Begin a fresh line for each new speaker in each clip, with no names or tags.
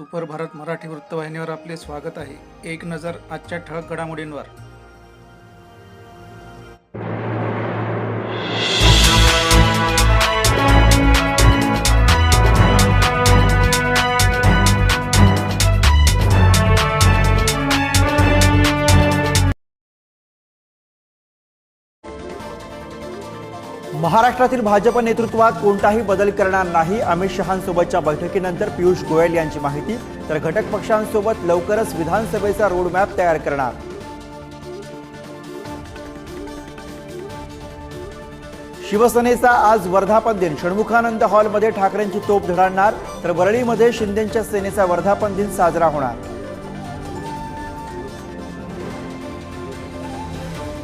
Super Bharat Marathi वृत्तवाहिनीवर आपले स्वागत आहे. एक नजर आजच्या ठळक घडामोडींवर.
महाराष्ट्रातील भाजप नेतृत्वात कोणताही बदल करणार नाही. अमित शहांसोबतच्या बैठकीनंतर पियुष गोयल यांची माहिती. तर घटक पक्षांसोबत लवकरच विधानसभेचा रोडमॅप तयार करणार. शिवसेनेचा आज वर्धापन दिन. षण्मुखानंद हॉलमध्ये ठाकरेंची तोप धडाडणार तर वरळीमध्ये शिंदेच्या सेनेचा वर्धापन दिन साजरा होणार.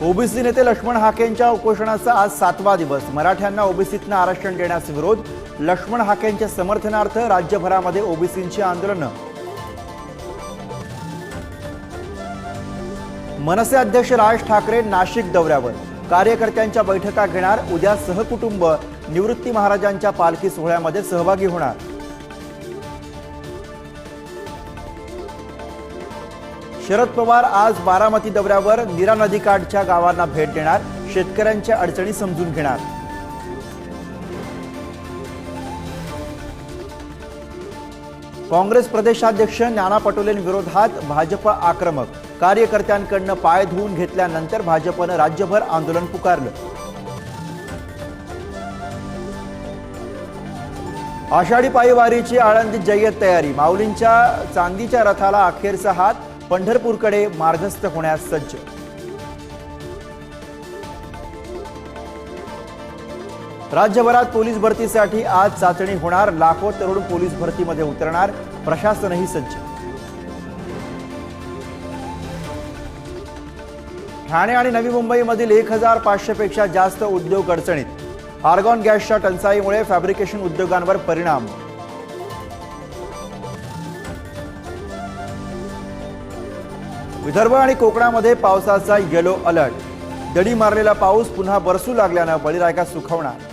ओबीसी नेते लक्ष्मण हाकेंच्या उपोषणाचा आज सातवा दिवस. मराठ्यांना ओबीसीतनं आरक्षण देण्यास विरोध. लक्ष्मण हाकेंच्या समर्थनार्थ राज्यभरामध्ये ओबीसींची आंदोलनं. मनसे अध्यक्ष राज ठाकरे नाशिक दौऱ्यावर. कार्यकर्त्यांच्या बैठका घेणार उद्या सहकुटुंब. निवृत्ती महाराजांच्या पालखी सोहळ्यामध्ये सहभागी होणार. शरद पवार आज बारामती दौऱ्यावर नीरा नदीकाठच्या गावांना भेट देणार शेतकऱ्यांच्या अडचणी समजून घेणार. काँग्रेस प्रदेशाध्यक्ष नाना पटोलेंविरोधात भाजप आक्रमक कार्यकर्त्यांकडनं पाय धुवून घेतल्यानंतर भाजपनं राज्यभर आंदोलन पुकारलं. आषाढी पायवारीची आळंदीत जय्यत तयारी माऊलींच्या चांदीच्या रथाला अखेरचा हात पंढरपूरकडे मार्गस्थ होण्यास सज्ज. राज्यभरात पोलीस भरतीसाठी आज चाचणी होणार. लाखो तरुण पोलीस भरतीमध्ये उतरणार. प्रशासनही सज्ज. ठाणे आणि नवी मुंबईमधील एक हजार पाचशे पेक्षा जास्त उद्योग अडचणीत. आर्गॉन गॅसच्या टंचाईमुळे फॅब्रिकेशन उद्योगांवर परिणाम. विदर्भ आणि कोकणामध्ये पावसाचा येलो अलर्ट. दडी मारलेला पाऊस पुन्हा बरसू लागल्यानं बळीरायका सुखवणार.